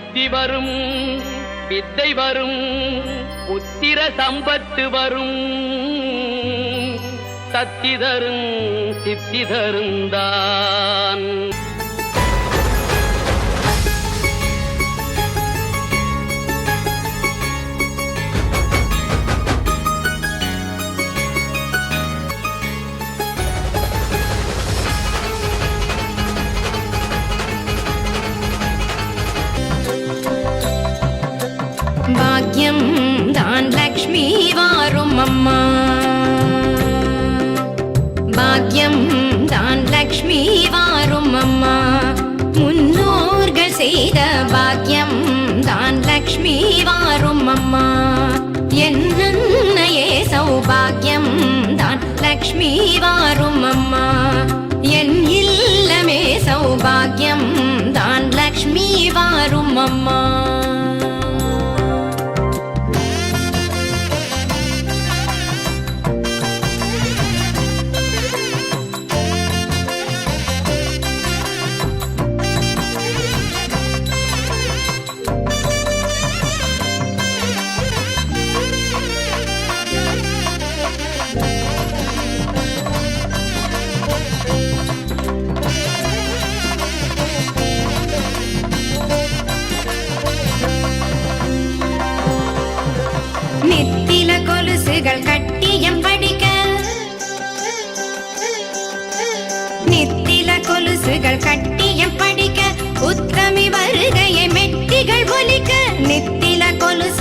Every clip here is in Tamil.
புத்தி வரும் வித்தை வரும் புத்திர சம்பத்து வரும். சக்தி தரும் சித்தி தருந்தான். சௌபாகியம் தான் லக்ஷ்மி வாரும் அம்மா என் இல்லமே சௌபாகியம்.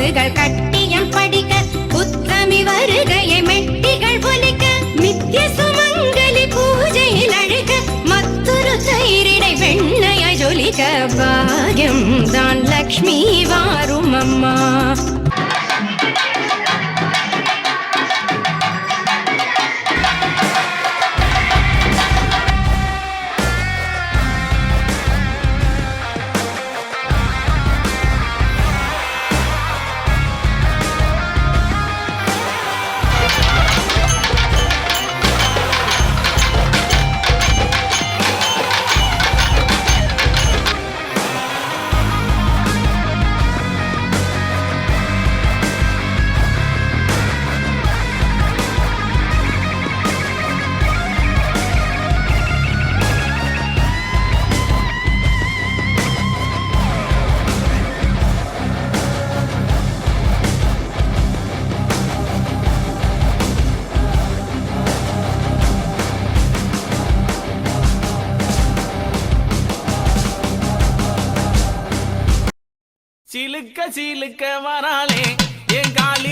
அரசுகள் கட்டியம் படிக்க புத்தமி வருகையை மெட்டிகள் பொலிக்க மித்திய சுமங்கலி பூஜையில் அழுக மத்தொரு தயிரிடை வெண்ணைய ஜொலிக்க பாகியம் தான் லக்ஷ்மி வாரும் அம்மா சிலுக்க சிலுக்க வராளே என் காலி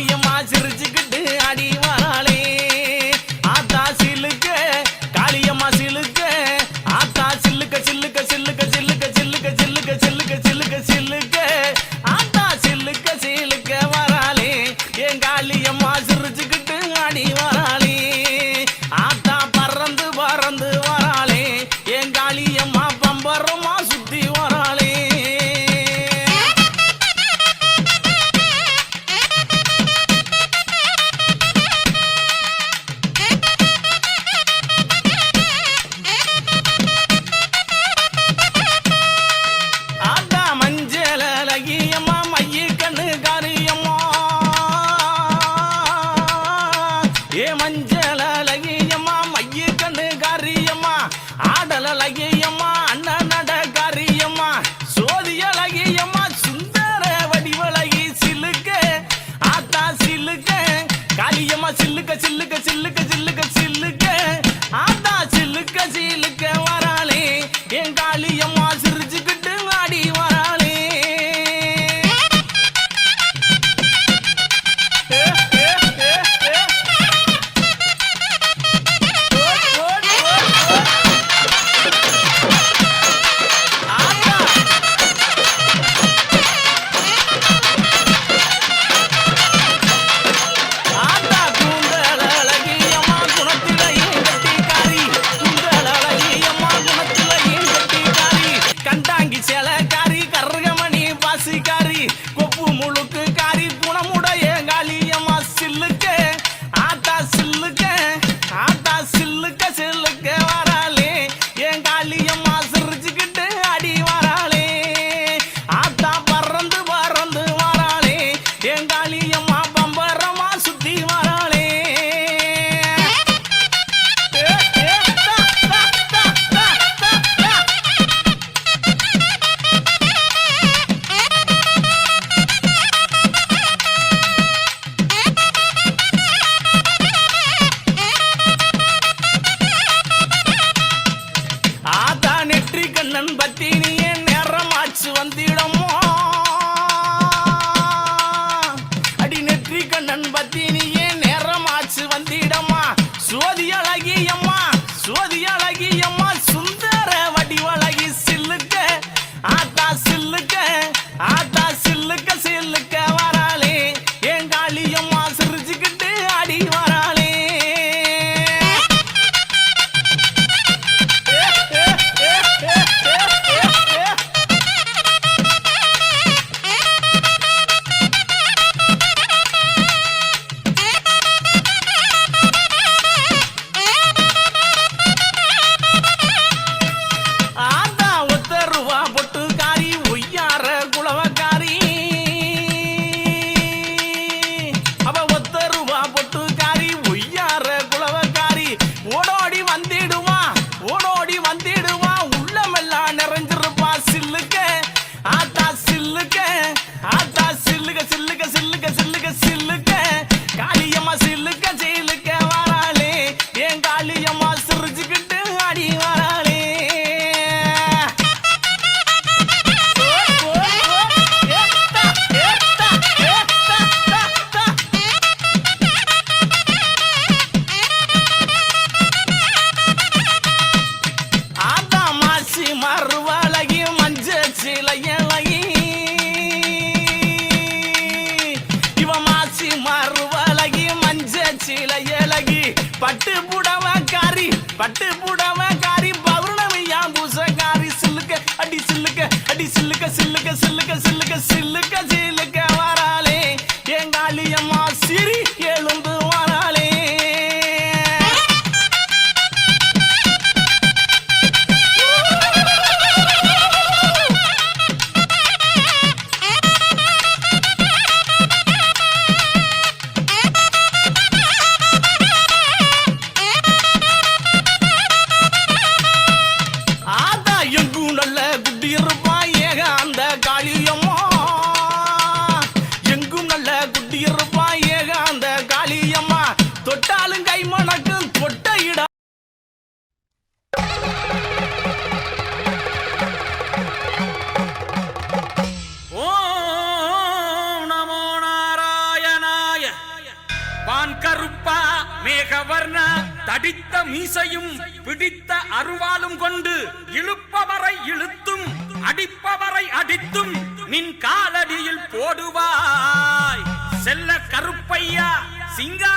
அருவாலும் கொண்டு இழுப்பவரை இழுத்தும் அடிப்பவரை அடித்தும் நின் காலடியில் போடுவாய். செல்ல கருப்பையா சிங்கார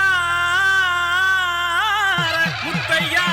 முத்தையா.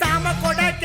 สามก็ได้เจ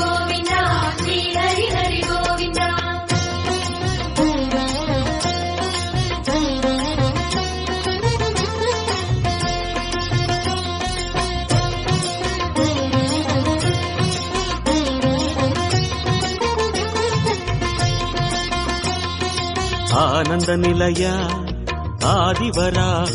கோவிந்தா ஸ்ரீ ஹரி ஹரி கோவிந்தா ஆனந்த நிலைய ஆதிவராக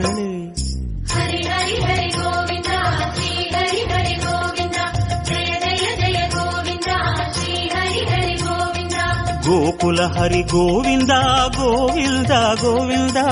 గోకుల హరి గోవిందా గోవిందా గోవిందా.